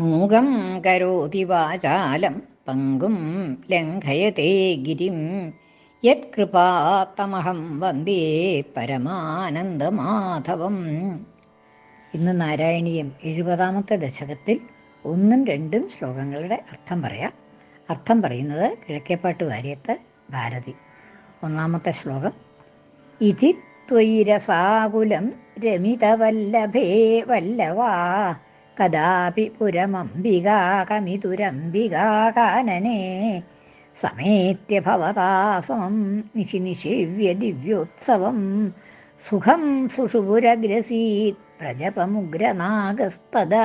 മൂകം കരോതി വാചാലം പങ്കും ലംഘയത്തെ ഗിരിം. യത്കൃപാത്തമഹം വന്ദേ പരമാനന്ദമാധവം. ഇന്ന് നാരായണീയം എഴുപതാമത്തെ ദശകത്തിൽ ഒന്നും രണ്ടും ശ്ലോകങ്ങളുടെ അർത്ഥം പറയാം. അർത്ഥം പറയുന്നത് കിഴക്കേപ്പാട്ട് വാര്യത്ത് ഭാരതി. ഒന്നാമത്തെ ശ്ലോകം ഇതി ത്വയിരസാകുലം രമിതവല്ലഭേ വല്ലവാ. കദാപി പുരമംബികാകമിതുരംബികാകാനനെ സമേത്യ ഭവതാസമം നിശി നിഷേവ്യ ദിവ്യോത്സവം. സുഖം സുഷുപുരഗ്രസീത് പ്രജപമുഗ്രനാഗസ്തദാ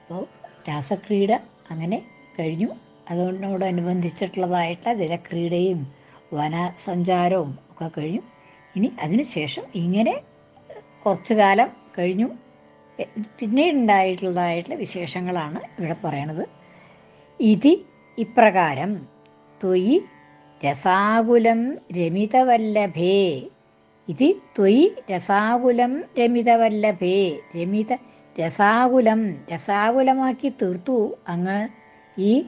അപ്പോൾ രാസക്രീഡ അങ്ങനെ കഴിഞ്ഞു. അതുകൊണ്ടോടനുബന്ധിച്ചിട്ടുള്ളതായിട്ടുള്ള ജലക്രീഡയും വനസഞ്ചാരവും ഒക്കെ കഴിഞ്ഞു. ഇനി അതിനുശേഷം ഇങ്ങനെ കുറച്ചു കാലം കഴിഞ്ഞു. പിന്നീടുണ്ടായിട്ടുള്ളതായിട്ടുള്ള വിശേഷങ്ങളാണ് ഇവിടെ പറയണത്. ഇതി ഇപ്രകാരം ത്വയി രസാകുലം രമിതവല്ലഭേ. ഇതി ത്വയി രസാകുലം രമിതവല്ലഭേ. രമിത രസാകുലം രസാകുലമാക്കി തീർത്തു. അങ്ങ് ഈ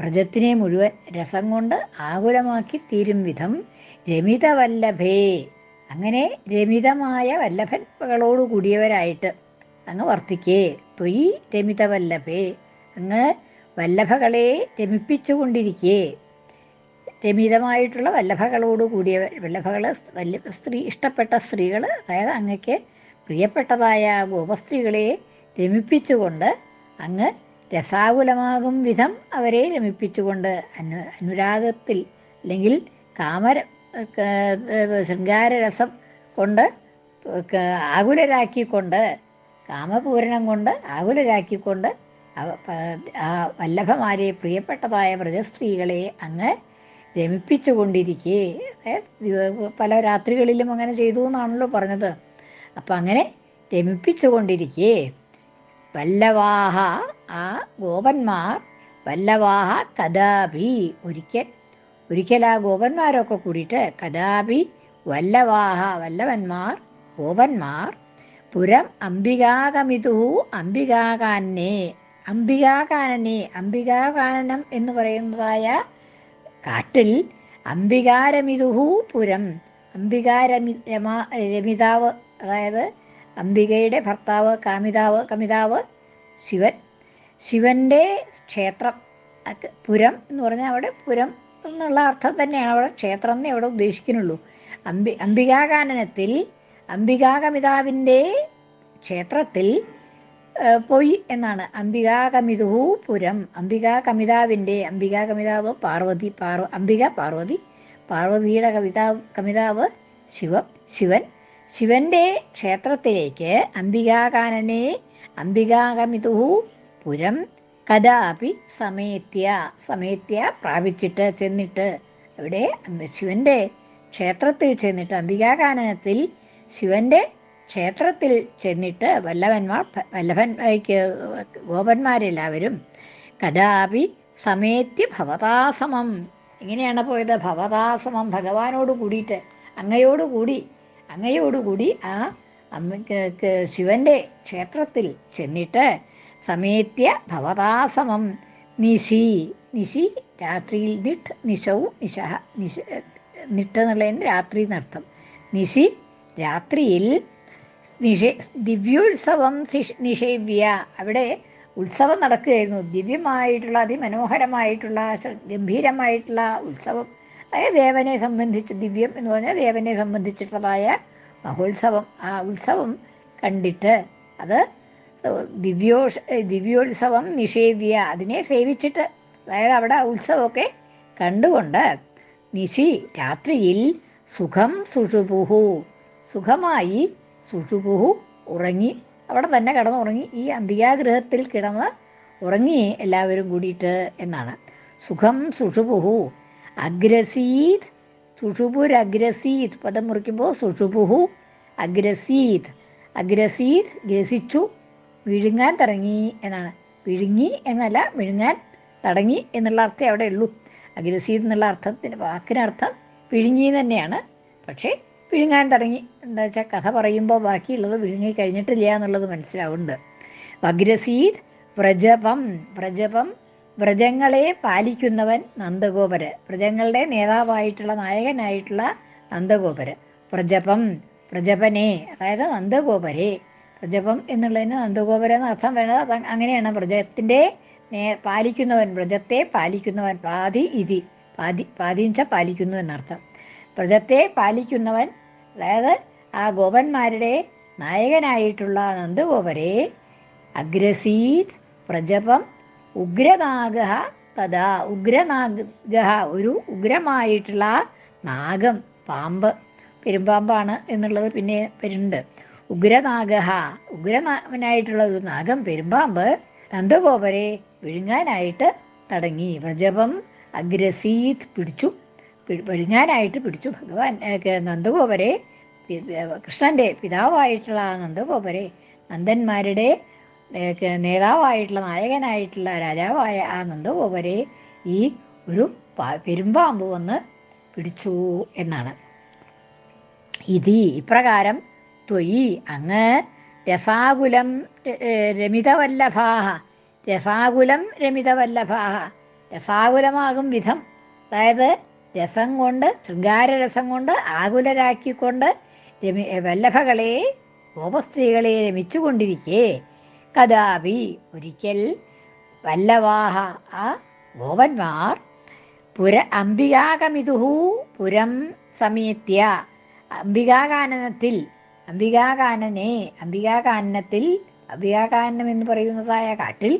വ്രജത്തിനെ മുഴുവൻ രസം കൊണ്ട് ആകുലമാക്കി തീരും വിധം രമിതവല്ലഭേ. അങ്ങനെ രമിതമായ വല്ലഭകളോട് കൂടിയവരായിട്ട് അങ്ങ് വർത്തിക്കേ. തൊയ് രമിതവല്ലഭേ അങ്ങ് വല്ലഭകളെ രമിപ്പിച്ചുകൊണ്ടിരിക്കേ. രമിതമായിട്ടുള്ള വല്ലഭകളോട് കൂടിയ വല്ലഭകൾ വല്ല സ്ത്രീ ഇഷ്ടപ്പെട്ട സ്ത്രീകൾ അതായത് അങ്ങക്ക് പ്രിയപ്പെട്ടതായ ഗോപസ്ത്രീകളെ രമിപ്പിച്ചുകൊണ്ട് അങ്ങ് രസാകുലമാകും വിധം അവരെ രമിപ്പിച്ചുകൊണ്ട് അനു അനുരാഗത്തിൽ അല്ലെങ്കിൽ കാമര ശൃംഗാരരസം കൊണ്ട് ആകുലരാക്കിക്കൊണ്ട് കാമപൂരണം കൊണ്ട് ആകുലരാക്കിക്കൊണ്ട് ആ വല്ലഭമാരെ പ്രിയപ്പെട്ടതായ വ്രജസ്ത്രീകളെ അങ്ങ് രമിപ്പിച്ചുകൊണ്ടിരിക്കേ. പല രാത്രികളിലും അങ്ങനെ ചെയ്തു എന്നാണല്ലോ പറഞ്ഞത്. അപ്പം അങ്ങനെ രമിപ്പിച്ചുകൊണ്ടിരിക്കേ. വല്ലവാഹ ആ ഗോപന്മാർ വല്ലവാഹ കഥാപി ഒരിക്കൽ ഒരിക്കൽ ആ ഗോപന്മാരൊക്കെ കൂടിയിട്ട് കഥാപി വല്ലവാഹ വല്ലവന്മാർ ഗോപന്മാർ പുരം അംബികാകമിതു അംബികാകാനെ അംബികാകാനനെ അംബികാകാനനം എന്ന് പറയുന്നതായ കാട്ടിൽ അംബികാരമിതുഹു പുരം. അംബികാരമി രമാ രമിതാവ് അതായത് അംബികയുടെ ഭർത്താവ് കാമിതാവ് കമിതാവ് ശിവൻ. ശിവന്റെ ക്ഷേത്രം പുരം എന്ന് പറഞ്ഞാൽ അവിടെ പുരം എന്നുള്ള അർത്ഥം തന്നെയാണ്. അവിടെ ക്ഷേത്രം എന്നേ അവിടെ ഉദ്ദേശിക്കുന്നുള്ളൂ. അംബി അംബികാകാനനത്തിൽ അംബികാകമിതാവിന്റെ ക്ഷേത്രത്തിൽ പോയി എന്നാണ്. അംബികാകമിതുഹു പുരം. അംബികാകമിതാവിന്റെ അംബികാകമിതാവ് പാർവതി പാർവ അംബിക പാർവതി പാർവതിയുടെ കവിതാവ് കമിതാവ് ശിവ ശിവൻ. ശിവന്റെ ക്ഷേത്രത്തിലേക്ക് അംബികാകാനനെ അംബികാകമിതുഹു പുരം കഥാപി സമേത്യ സമേത്യ പ്രാപിച്ചിട്ട് ചെന്നിട്ട് അവിടെ ശിവന്റെ ക്ഷേത്രത്തിൽ ചെന്നിട്ട് അംബികാകാനനത്തിൽ ശിവന്റെ ക്ഷേത്രത്തിൽ ചെന്നിട്ട് വല്ലഭന്മാർ വല്ലഭൻ ഗോപന്മാരെല്ലാവരും കഥാപി സമേത്യ ഭവതാസമം. എങ്ങനെയാണ് പോയത്. ഭവതാസമം ഭഗവാനോട് കൂടിയിട്ട് അങ്ങയോടുകൂടി അങ്ങയോടുകൂടി ആ ശിവന്റെ ക്ഷേത്രത്തിൽ ചെന്നിട്ട് സമേത്യ ഭവതാസമം. നിശി നിശി രാത്രിയിൽ നിട്ട് നിശഹ നിശ നിട്ടെന്നുള്ളതിന് രാത്രി എന്നർത്ഥം നിശി രാത്രിയിൽ നിഷേ ദിവ്യോത്സവം നിഷേവ്യ. അവിടെ ഉത്സവം നടക്കുകയായിരുന്നു. ദിവ്യമായിട്ടുള്ള അതിമനോഹരമായിട്ടുള്ള ഗംഭീരമായിട്ടുള്ള ഉത്സവം. അതായത് ദേവനെ സംബന്ധിച്ച് ദിവ്യം എന്ന് പറഞ്ഞാൽ ദേവനെ സംബന്ധിച്ചിട്ടുള്ളതായ മഹോത്സവം. ആ ഉത്സവം കണ്ടിട്ട് അത് ദിവ്യോ ദിവ്യോത്സവം നിഷേവ്യ അതിനെ സേവിച്ചിട്ട് അതായത് അവിടെ ഉത്സവമൊക്കെ കണ്ടുകൊണ്ട് നിശി രാത്രിയിൽ സുഖം സുഷുപുഹു. സുഖമായി സുഷുപുഹു ഉറങ്ങി. അവിടെ തന്നെ കിടന്നുറങ്ങി. ഈ അംബികാഗ്രഹത്തിൽ കിടന്ന് ഉറങ്ങി എല്ലാവരും കൂടിയിട്ട് എന്നാണ്. സുഖം സുഷുപുഹു അഗ്രസീത്. സുഷുപുരഗ്രസീത്. പദം മുറിക്കുമ്പോൾ സുഷുപുഹു അഗ്രസീത്. അഗ്രസീത് ഗ്രസിച്ചു വിഴുങ്ങാൻ തുടങ്ങി എന്നാണ്. വിഴുങ്ങി എന്നല്ല വിഴുങ്ങാൻ തുടങ്ങി എന്നുള്ള അർത്ഥമേ അവിടെ ഉള്ളൂ അഗ്രസീത് എന്നുള്ള അർത്ഥത്തിന് വാക്കിനർത്ഥം വിഴുങ്ങി തന്നെയാണ്. പക്ഷേ വിഴുങ്ങാൻ തുടങ്ങി. എന്താ വെച്ചാൽ കഥ പറയുമ്പോൾ ബാക്കിയുള്ളത് വിഴുങ്ങി കഴിഞ്ഞിട്ടില്ല എന്നുള്ളത് മനസ്സിലാവുന്നുണ്ട്. വഗ്രസീത് വ്രജപം വ്രജപം വ്രജങ്ങളെ പാലിക്കുന്നവൻ നന്ദഗോപര്. വ്രജങ്ങളുടെ നേതാവായിട്ടുള്ള നായകനായിട്ടുള്ള നന്ദഗോപര്. പ്രജപം വ്രജപനെ അതായത് നന്ദഗോപരെ. പ്രജപം എന്നുള്ളതിന് നന്ദഗോപര എന്ന അർത്ഥം വരുന്നത് അങ്ങനെയാണ്. വ്രജത്തിന്റെ നേ പാലിക്കുന്നവൻ വ്രജത്തെ പാലിക്കുന്നവൻ പാതി ഇതി. പാതി പാതിഞ്ച പാലിക്കുന്നു എന്നർത്ഥം. വ്രജത്തെ പാലിക്കുന്നവൻ അതായത് ആ ഗോപന്മാരുടെ നായകനായിട്ടുള്ള നന്ദഗോപരെ അഗ്രസീത് പ്രജപം ഉഗ്രനാഗ തഥാ ഉഗ്രനാഗ ഒരു ഉഗ്രമായിട്ടുള്ള നാഗം പാമ്പ് പെരുമ്പാമ്പാണ് എന്നുള്ളത് പിന്നെ വരുന്നുണ്ട്. ഉഗ്രനാഗ ഉഗ്രനാഗനായിട്ടുള്ള ഒരു നാഗം പെരുമ്പാമ്പ് നന്ദഗോപരെ വിഴുങ്ങാനായിട്ട് തടങ്ങി. പ്രജപം അഗ്രസീത് പിടിച്ചു പി- വിഴുങ്ങാനായിട്ട് പിടിച്ചു. ഭഗവാൻ നന്ദഗോപരെ കൃഷ്ണന്റെ പിതാവായിട്ടുള്ള നന്ദഗോപരെ നന്ദന്മാരുടെ നേതാവായിട്ടുള്ള നായകനായിട്ടുള്ള രാജാവായ ആ നന്ദഗോപരെ ഈ ഒരു പെരുമ്പാമ്പ് വന്ന് പിടിച്ചു എന്നാണ്. ഇതി ഇപ്രകാരം ത്വയി അങ്ങ് രസാകുലം രമിതവല്ലഭാഹ രസാകുലം രമിതവല്ലഭാഹ രസാകുലമാകും വിധം. അതായത് രസം കൊണ്ട് ശൃംഗാരരസം കൊണ്ട് ആകുലരാക്കിക്കൊണ്ട് രമി വല്ലഭകളെ ഗോപസ്ത്രീകളെ രമിച്ചുകൊണ്ടിരിക്കെ. കഥാപി ഒരിക്കൽ വല്ലവാഹ ആ ഗോപന്മാർ പുര അംബികാകമിതുഹു പുരം സമീത്യ. അംബികാകാനനത്തിൽ അംബികാകാനനെ അംബികാകാനനത്തിൽ അംബികാകാനനം എന്ന് പറയുന്നതായ കാട്ടിൽ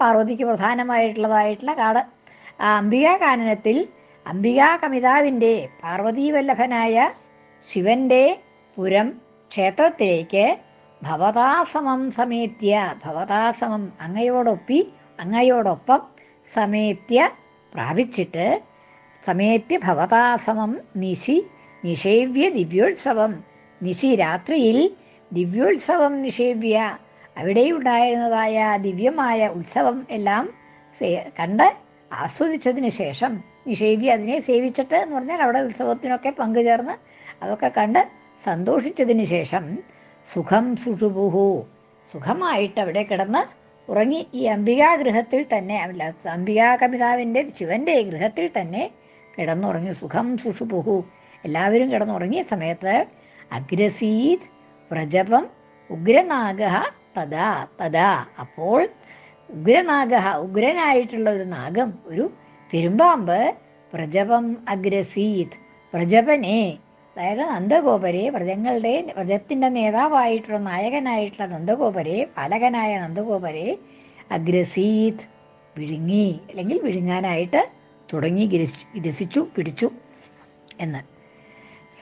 പാർവതിക്ക് പ്രധാനമായിട്ടുള്ളതായിട്ടുള്ള കാട്. ആ അംബികാകാനനത്തിൽ അംബികാകമിതാവിന്റെ പാർവതീവല്ലഭനായ ശിവന്റെ പുരം ക്ഷേത്രത്തിലേക്ക് ഭവതാസമം സമേത്യ ഭവതാസമം അങ്ങയോടൊപ്പി അങ്ങയോടൊപ്പം സമേത്യ പ്രാപിച്ചിട്ട് സമേത്യ ഭവതാസമം നിശി നിഷേവ്യ ദിവ്യോത്സവം. നിശി രാത്രിയിൽ ദിവ്യോത്സവം നിഷേവ്യ. അവിടെയുണ്ടായിരുന്നതായ ദിവ്യമായ ഉത്സവം എല്ലാം കണ്ട് ആസ്വദിച്ചതിന് ശേഷം നിഷേവ്യ അതിനെ സേവിച്ചിട്ട് എന്ന് പറഞ്ഞാൽ അവിടെ ഉത്സവത്തിനൊക്കെ പങ്കുചേർന്ന് അതൊക്കെ കണ്ട് സന്തോഷിച്ചതിന് ശേഷം സുഖം സുഷുപുഹു സുഖമായിട്ട് അവിടെ കിടന്ന് ഉറങ്ങി. ഈ അംബികാഗൃഹത്തിൽ തന്നെ അല്ല അംബികാകപിതാവിന്റെ ശിവന്റെ ഗൃഹത്തിൽ തന്നെ കിടന്നുറങ്ങി. സുഖം സുഷുപുഹു എല്ലാവരും കിടന്നുറങ്ങിയ സമയത്ത് അഗ്രസീത് വ്രജപം ഉഗ്രനാഗ തഥാ തഥാ. അപ്പോൾ ഉഗ്രനാഗ ഉഗ്രനായിട്ടുള്ള ഒരു നാഗം ഒരു പെരുമ്പാമ്പ് പ്രജപം അഗ്രസീത്. പ്രജപനെ അതായത് നന്ദഗോപരെ വ്രജങ്ങളുടെ വ്രജത്തിന്റെ നേതാവായിട്ടുള്ള നായകനായിട്ടുള്ള നന്ദഗോപരെ പാലകനായ നന്ദഗോപരെ അഗ്രസീത് വിഴുങ്ങി അല്ലെങ്കിൽ വിഴുങ്ങാനായിട്ട് തുടങ്ങി ഗ്രസി ഗ്രസിച്ചു പിടിച്ചു എന്ന്.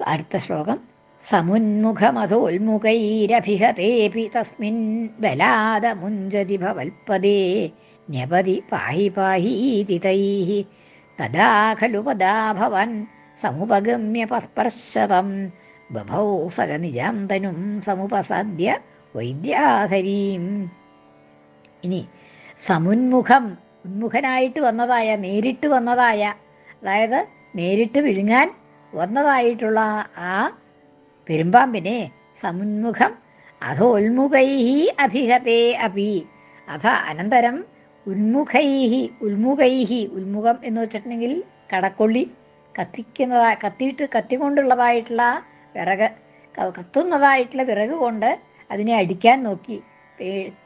അടുത്ത ശ്ലോകം. സമുന്മുഖമധോന്മുഖൈരഭിഹതേപി തസ്മിൻ ബലാദമുഞ്ചതി ഭവൽപദേ ന്യപതി പാഹി തൈः തദാ ഖലു പദാ ഭവൻ സമുപഗമ്യ പസ്പർശതം. ബഭൗ സരനിജാം തനും സമുപസാദ്യ വൈദ്യാധരീം ഇനി സമുന്മുഖം ഉന്മുഖനായിട്ട് വന്നതായ നേരിട്ട് വന്നതായ അതായത് നേരിട്ട് വിഴുങ്ങാൻ വന്നതായിട്ടുള്ള ആ പെരുമ്പാമ്പിനെ സമുന്മുഖം അധോന്മുഖൈഹി അഭിഹതേ അപി അഥ അനന്തരം ഉന്മുഖൈഹി ഉൽമുഖൈഹി ഉൽമുഖം എന്ന് വെച്ചിട്ടുണ്ടെങ്കിൽ കടക്കൊള്ളി കത്തിക്കുന്നതാ കത്തിയിട്ട് കത്തിക്കൊണ്ടുള്ളതായിട്ടുള്ള വിറക് കത്തുന്നതായിട്ടുള്ള വിറക് കൊണ്ട് അതിനെ അടിക്കാൻ നോക്കി.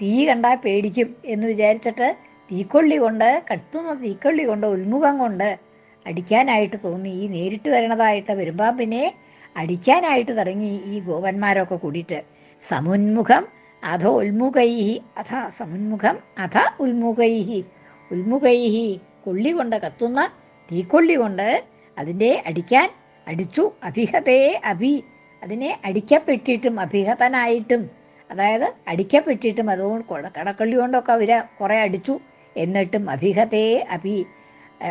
തീ കണ്ടാൽ പേടിക്കും എന്ന് വിചാരിച്ചിട്ട് തീക്കൊള്ളി കൊണ്ട് കത്തുന്ന തീക്കൊള്ളി കൊണ്ട് ഉൽമുഖം കൊണ്ട് അടിക്കാനായിട്ട് തോന്നി. ഈ നേരിട്ട് വരണതായിട്ട് വരുമ്പാമ്പിനെ അടിക്കാനായിട്ട് തുടങ്ങി ഈ ഗോപന്മാരൊക്കെ കൂടിയിട്ട്. സമുന്മുഖം അധ ഉൽമുഖൈ അഥ സമുന്മുഖം അഥ ഉൽമുഖൈ ഉൽമുഖൈ കൊള്ളി കൊണ്ട് കത്തുന്ന തീക്കൊള്ളി കൊണ്ട് അതിന്റെ അടിക്കാൻ അടിച്ചു അഭിഹതയെ അഭി. അതിനെ അടിക്കപ്പെട്ടിട്ടും അഭിഹതനായിട്ടും അതായത് അടിക്കപ്പെട്ടിട്ടും അതുകൊണ്ട് കൊട- കടക്കള്ളി കൊണ്ടൊക്കെ അവർ കുറെ അടിച്ചു എന്നിട്ടും അഭിഹതയെ അഭി.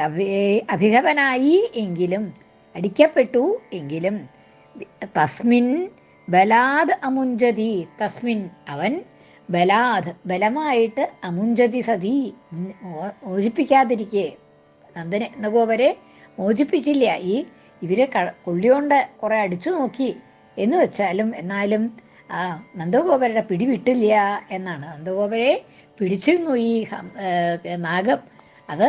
അഭി- അഭിഹതനായി എങ്കിലും അടിക്കപ്പെട്ടു എങ്കിലും തസ്മിൻ ബലാദ് അമുഞ്ചതി തസ്മിൻ അവൻ ബലാദ് ബലമായിട്ട് അമുഞ്ചതി സതി മോചിപ്പിക്കാതിരിക്കേ. നന്ദനെ നഗോപരെ മോചിപ്പിച്ചില്ല. ഈ ഇവരെ കൊള്ളിയോണ്ട് കുറെ അടിച്ചു നോക്കി. എന്ന് വെച്ചാലും എന്നാലും ആ നന്ദഗോപരുടെ പിടി വിട്ടില്ല എന്നാണ്. നന്ദഗോപരെ പിടിച്ചിരുന്നു ഈ നാഗം. അത്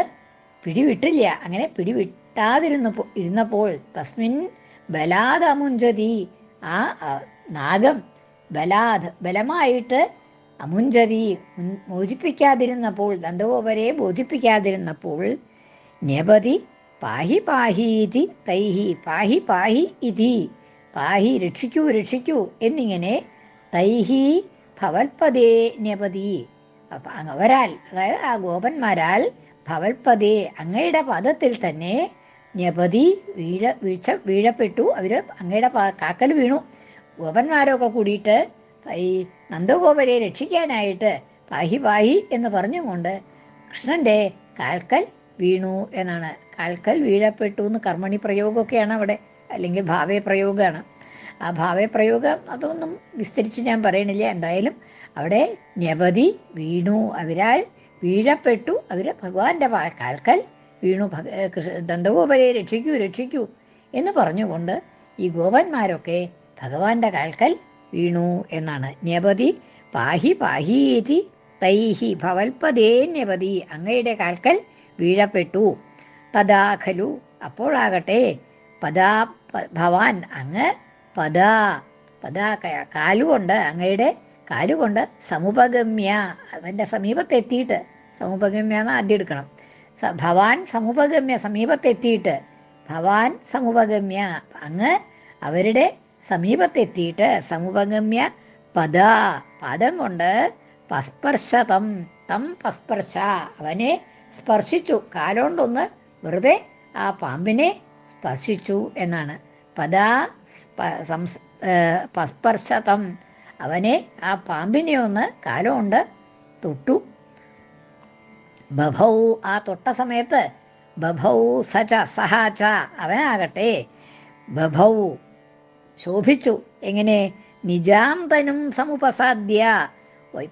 പിടിവിട്ടില്ല. അങ്ങനെ പിടിവിട്ടാതിരുന്നപ്പോൾ ഇരുന്നപ്പോൾ തസ്മിൻ ബലാദമുഞ്ചതി ആ, നാഗം ബലാത് ബലമായിട്ട് അമുഞ്ചതി മോചിപ്പിക്കാതിരുന്നപ്പോൾ ദന്തഗോപരെ ബോധിപ്പിക്കാതിരുന്നപ്പോൾ ന്യപതി പാഹി പാഹീതി തൈഹി പാഹി പാഹി ഇതി പാഹി രക്ഷിക്കൂ രക്ഷിക്കൂ എന്നിങ്ങനെ തൈഹി ഭവൽപദേ ന്യപതി. അവരാൽ അതായത് ആ ഗോപന്മാരാൽ ഭവൽപദേ അങ്ങയുടെ പദത്തിൽ തന്നെ ന്യപതി വീഴ വീഴ്ച വീഴപ്പെട്ടു. അവർ അങ്ങയുടെ കാക്കൽ വീണു. ഗോപന്മാരൊക്കെ കൂടിയിട്ട് ഈ നന്ദഗോപരെ രക്ഷിക്കാനായിട്ട് പാഹി പാഹി എന്ന് പറഞ്ഞുകൊണ്ട് കൃഷ്ണന്റെ കാൽക്കൽ വീണു എന്നാണ്. കാൽക്കൽ വീഴപ്പെട്ടു എന്ന് കർമ്മണി പ്രയോഗമൊക്കെയാണ് അവിടെ അല്ലെങ്കിൽ ഭാവേ പ്രയോഗമാണ്. ആ ഭാവേ പ്രയോഗം അതൊന്നും വിസ്തരിച്ച് ഞാൻ പറയണില്ല. എന്തായാലും അവിടെ നവതി വീണു. അവരാൽ വീഴപ്പെട്ടു. അവർ ഭഗവാന്റെ കാൽക്കൽ വീണു. ഭഗ ദന്തഗോപരെ രക്ഷിക്കൂ രക്ഷിക്കൂ എന്ന് പറഞ്ഞുകൊണ്ട് ഈ ഗോപന്മാരൊക്കെ ഭഗവാന്റെ കാൽക്കൽ വീണു എന്നാണ്. ന്യപതി പാഹി പാഹീതി തൈഹി ഭവൽപദേ ന്യപതി. അങ്ങയുടെ കാൽക്കൽ വീഴപ്പെട്ടു. തഥാ ഖലു അപ്പോഴാകട്ടെ പദാ ഭവാൻ അങ്ങ് പദാ പദാ കാലുകൊണ്ട് അങ്ങയുടെ കാലുകൊണ്ട് സമുപഗമ്യ അവന്റെ സമീപത്തെത്തിയിട്ട് സമുപഗമ്യ എന്ന് ആദ്യം എടുക്കണം. ഭവാൻ സമുപഗമ്യ സമീപത്തെത്തിയിട്ട് ഭവാൻ സമുപഗമ്യ അങ്ങ് അവരുടെ സമീപത്തെത്തിയിട്ട് സമുപഗമ്യ പദ പദം കൊണ്ട് പസ്പർശതം തം പസ്പർശ. അവനെ സ്പർശിച്ചു. കാലോണ്ടൊന്ന് വെറുതെ ആ പാമ്പിനെ സ്പർശിച്ചു എന്നാണ്. പദാ പസ്പർശതം. അവനെ ആ പാമ്പിനെ ഒന്ന് കാലുകൊണ്ട് തൊട്ടു. ബഭൗ ആ തൊട്ട സമയത്ത് ബഭൗ സച സഹാച. അവനാകട്ടെ. ബഭൗ ശോഭിച്ചു. എങ്ങനെ? നിജാം തനും സമുപസാദ്യ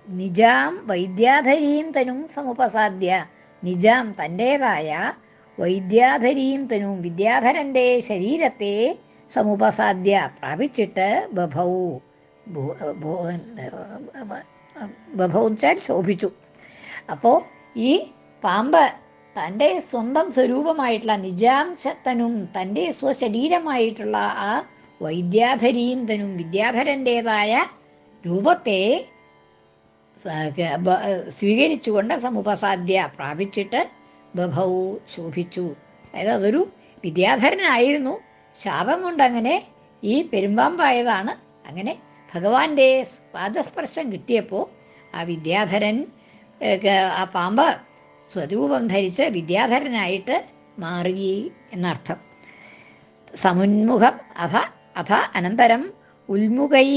നിജാം വൈദ്യാധരീം തനും സമുപസാദ്യ. നിജാം തന്റേതായ വൈദ്യാധരീം തനും വിദ്യാധരന്റെ ശരീരത്തെ സമുപസാദ്യ പ്രാപിച്ചിട്ട് ബഭൗ ബഭൗ ശോഭിച്ചു. അപ്പോൾ ഈ പാമ്പ് തന്റെ സ്വന്തം സ്വരൂപമായിട്ടുള്ള നിജാംശത്തനും തന്റെ സ്വശരീരമായിട്ടുള്ള ആ വൈദ്യാധരീന്തനും വിദ്യാധരന്റേതായ രൂപത്തെ സ്വീകരിച്ചുകൊണ്ട് സമുപസാദ്യ പ്രാപിച്ചിട്ട് ബഭവു ശോഭിച്ചു. അതായത് അതൊരു വിദ്യാധരനായിരുന്നു. ശാപം കൊണ്ടങ്ങനെ ഈ പെരുമ്പാമ്പായതാണ് അങ്ങനെ ഭഗവാന്റെ പാദസ്പർശം കിട്ടിയപ്പോൾ ആ വിദ്യാധരൻ ആ പാമ്പ് സ്വരൂപം ധരിച്ച് വിദ്യാധരനായിട്ട് മാറി എന്നർത്ഥം. സമുന്മുഖം അഥ അഥ അനന്തരം ഉൽമുഖൈ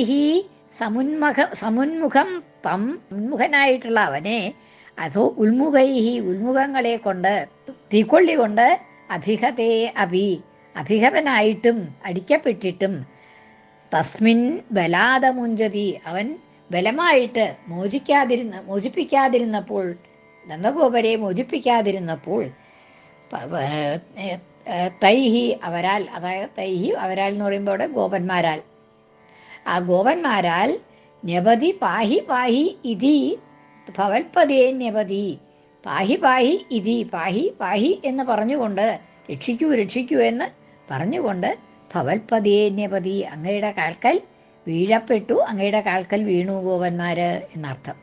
സമുന്മുഖ സമുന്മുഖം തം ഉന്മുഖനായിട്ടുള്ള അവനെ അഥോ ഉൽമുഖൈ ഉൽമുഖങ്ങളെ കൊണ്ട് തീക്കൊള്ളി കൊണ്ട് അഭിഹതേ അഭി അഭിഹതനായിട്ടും അടിക്കപ്പെട്ടിട്ടും തസ്മിൻ ബലാദമുഞ്ചതി അവൻ ബലമായിട്ട് മോചിക്കാതിരുന്ന മോചിപ്പിക്കാതിരുന്നപ്പോൾ നന്ദഗോപരെ മോചിപ്പിക്കാതിരുന്നപ്പോൾ തൈഹി അവരാൽ അതായത് തൈഹി അവരാൽ എന്ന് പറയുമ്പോൾ അവിടെ ഗോപന്മാരാൽ. ആ ഗോപന്മാരാൽ ന്യപതി പാഹി പാഹി ഇതി ഭവൽപതിയെ ന്യപതി. പാഹി പാഹി ഇതി പാഹി പാഹി എന്ന് പറഞ്ഞുകൊണ്ട് രക്ഷിക്കൂ രക്ഷിക്കൂ എന്ന് പറഞ്ഞുകൊണ്ട് ഭവൽപതിയെ ന്യപതി. അങ്ങയുടെ കാൽക്കൽ വീഴപ്പെട്ടു അങ്ങയുടെ കാൽക്കൽ വീണു ഗോപന്മാര് എന്നർത്ഥം.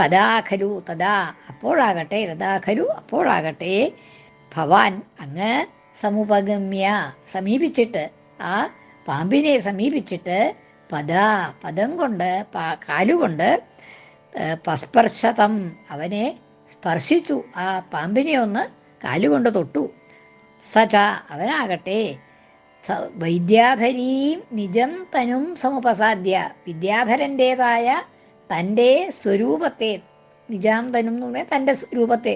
തദാഖലു തദാ അപ്പോഴാകട്ടെ തദാഖലു അപ്പോഴാകട്ടെ ഭവാൻ അങ്ങ് സമുപഗമ്യ സമീപിച്ചിട്ട് ആ പാമ്പിനെ സമീപിച്ചിട്ട് പദ പദം കൊണ്ട് കാലുകൊണ്ട് പസ്പർശതം അവനെ സ്പർശിച്ചു. ആ പാമ്പിനെ ഒന്ന് കാലുകൊണ്ട് തൊട്ടു. സച അവനാകട്ടെ. വൈദ്യാധരീം നിജം തനും സമുപസാദ്യ. വിദ്യാധരന്റേതായ തന്റെ സ്വരൂപത്തെ നിജാം തനും എന്ന് പറഞ്ഞാൽ തന്റെ രൂപത്തെ.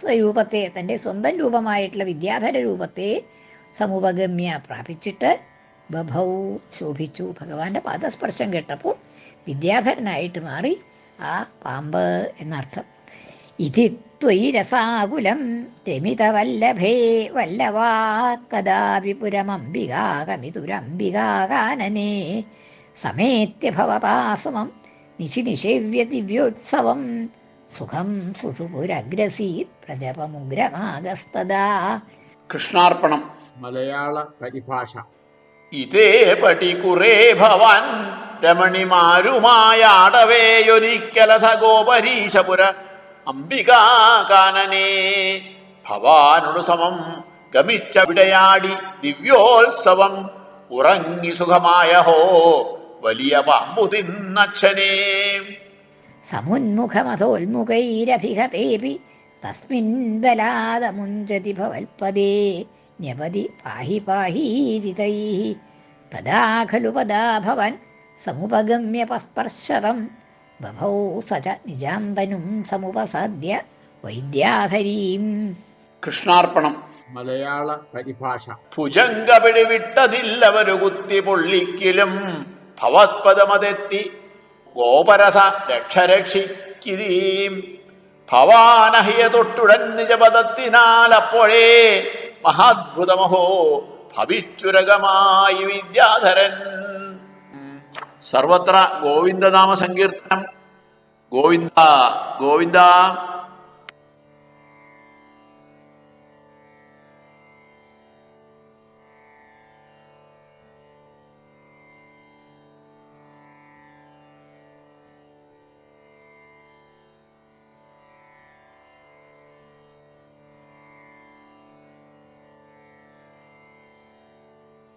സ്വരൂപത്തെ തന്റെ സ്വന്തം രൂപമായിട്ടുള്ള വിദ്യാധര രൂപത്തെ സമുപഗമ്യ പ്രാപിച്ചിട്ട് ബഭൗ ശോഭിച്ചു. ഭഗവാന്റെ പാദസ്പർശം കേട്ടപ്പോൾ വിദ്യാധരനായിട്ട് മാറി. ആ പാമ്പ് എന്നർത്ഥം. ഇതി ത്വയി രസാകുലം രമിതവല്ലഭേ വല്ലവാ കദാപി പുരമംബികാകമിതുരംബികാകാനനെ സമേത്യ ഭവതാസമം നിശി നിഷേവ്യ ദിവ്യോത്സവം സുഖം സുഷുപുരഗ്രസീത് പ്രജപമുഗ്രമാകസ്തദാ കൃഷ്ണാർപ്പണം. മലയാള പരിഭാഷ. ഇതേ പടി കുറേ ഭവാൻ രമണിമാരുമായാടവേയൊരിക്കലഥ ഗോപരീശപുര അംബികാകാനനേ. ഭവാനുടു സമം ഗമിച്ച വിടയാടി ദിവ്യോത്സവം ഉറങ്ങി സുഖമായ ഹോ വലിയ പാമ്പു തിന്നച്ഛനേ. സമുന്മുഖമഥോന്മുഖൈരഭിഹതേപി തസ്മിൻ ബലാദമുഞ്ചതി ഭവൽപദേ ന്യപതി പാഹി പാഹീരിതൈ തദാ ഖലു പദാ ഭവൻ സമുപഗമ്യ പസ്പർശതം. ബഭൗ സ ച നിജാം തനും സമുപസാദ്യ വൈദ്യാധരീം കൃഷ്ണാർപ്പണം. മലയാള പരിഭാഷ. ഭുജങ്കപിടി വിട്ടതില്ലവരു കുത്തി പൊള്ളിക്കിലും ഭവത്പദമതെത്തി ഗോപരഥ രക്ഷരക്ഷിക്കിരീം. ഭവാനഹിയ തൊട്ടുടൻ നിജപദത്തിനാൽ അപ്പോഴേ മഹാത്ഭുതമഹോ ഭവിച്ചുരകമായി വിദ്യാധരൻ. സർവത്ര ഗോവിന്ദനാമ സങ്കീർത്തനം ഗോവിന്ദ ഗോവിന്ദ